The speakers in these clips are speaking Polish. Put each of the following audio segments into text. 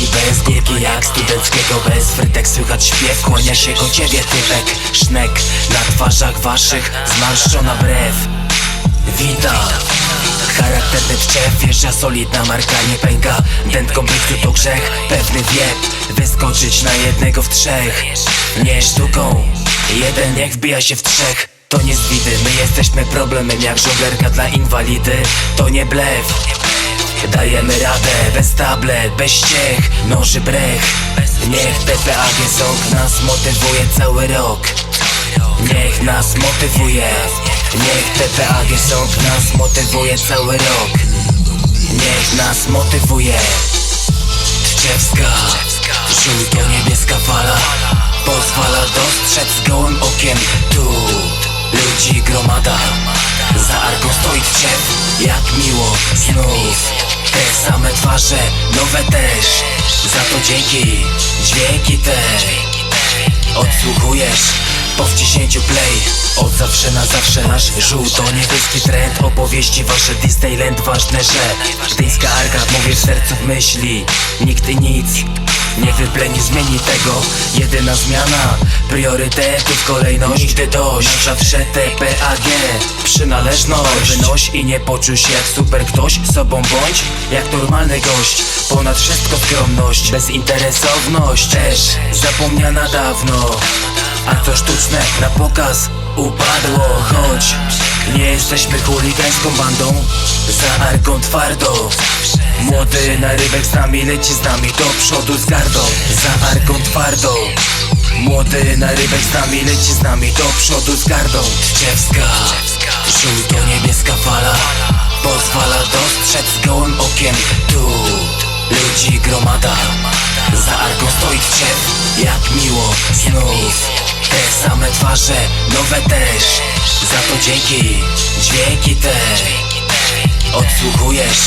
i bez górki jak studenckiego bez. Frytek Słychać śpiew, kłania się ko ciebie typek. Sznek na twarzach waszych, zmarszczona brew. Witam Charakterny wczew, wjeżdża solidna marka nie pęka. Dętką bytu to grzech, pewny wiep Wyskoczyć na jednego w trzech. Nie sztuką, jeden niech wbija się w trzech. To nie zwidy, my jesteśmy problemem jak żonglerka dla inwalidy. To nie blef Dajemy radę, bez tablet, bez ściech, noży brech. Niech TPAG Song nas motywuje cały rok. Niech nas motywuje. Niech TPAG Song nas motywuje cały rok. Niech nas motywuje. Tczewska Żółto-niebieska fala. Pozwala dostrzec gołym okiem. Tu ludzi gromada. Za arką stoi Tczew Jak miło znów Te same twarze, nowe też. Za to dzięki Dźwięki te. Odsłuchujesz po wciśnięciu play. Od zawsze na zawsze nasz żółto-niebieski trend. Opowieści wasze Disneyland ważne, że Gdyńska arka mówię w sercu w myśli. Nikt nic nie wypleni zmieni tego. Jedyna zmiana Priorytetów kolejność Nigdy dość. Na zawsze TPAG Przynależność. Wynoś i nie poczuj się jak super ktoś Sobą bądź jak normalny gość. Ponad wszystko skromność Bezinteresowność. Też zapomniana dawno. A co sztuczne na pokaz upadło. Choć nie jesteśmy chuligańską bandą Za arką twardo Młody narybek z nami leci z nami do przodu z gardą Za arką twardo Młody narybek z nami leci z nami do przodu z gardą. Tczewska Żółto-niebieska fala Pozwala dostrzec gołym okiem. Tu ludzi gromada Za arką stoi Tczew. Jak miło znów Te same twarze, nowe też. Za to dzięki Dźwięki te Odsłuchujesz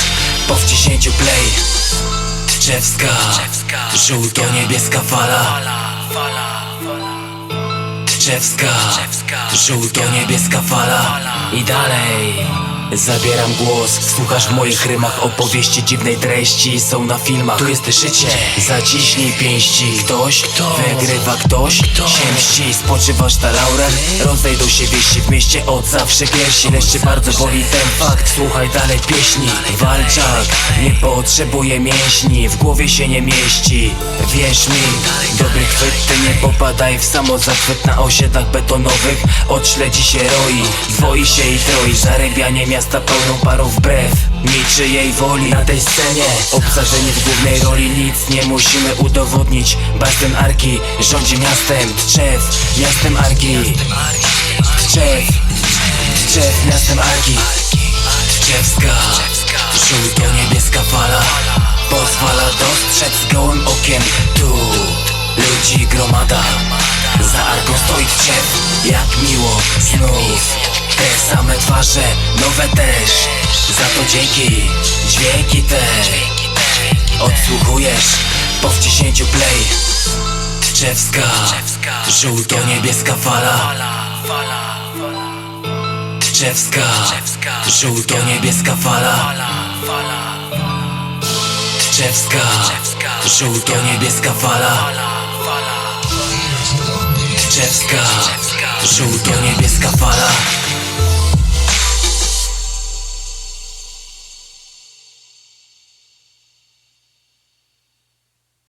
po wciśnięciu play. Tczewska. Żółto-niebieska fala. Tczewska. Żółto-niebieska fala. I dalej Zabieram głos, słuchasz w moich rymach opowieści dziwnej treści. Są na filmach, tu jest życie. Zaciśnij pięści. Ktoś, Kto? wygrywa ktoś, Kto? się mści. Spoczywasz na laurach, rozejdą się wieści W mieście od zawsze piersi. Lecz cię bardzo boli ten fakt Słuchaj dalej pieśni. Walczak nie potrzebuje mięśni W głowie się nie mieści. Wierz mi, dobry chwyt Ty nie popadaj w samozachwyt. Na osiedlach betonowych Odśledzi się roi, dwoi się i troi. Zarybianie miasta pełną parą wbrew. Niczyjej woli na tej scenie. Obsażeni w głównej roli Nic nie musimy udowodnić. Bastion Arki rządzi miastem. Tczew, miastem Arki. Tczew, Tczew, miastem Arki. Tczewska Żółto-niebieska fala. Pozwala dostrzec gołym okiem Tu ludzi gromada. Za arką stoi Jak miło znów Te same twarze, nowe też. Za to dzięki Dźwięki te Odsłuchujesz po wciśnięciu play. Tczewska Żółto-niebieska fala. Tczewska Żółto-niebieska fala. Tczewska Żółto-niebieska fala Tczewska Żółto-niebieska fala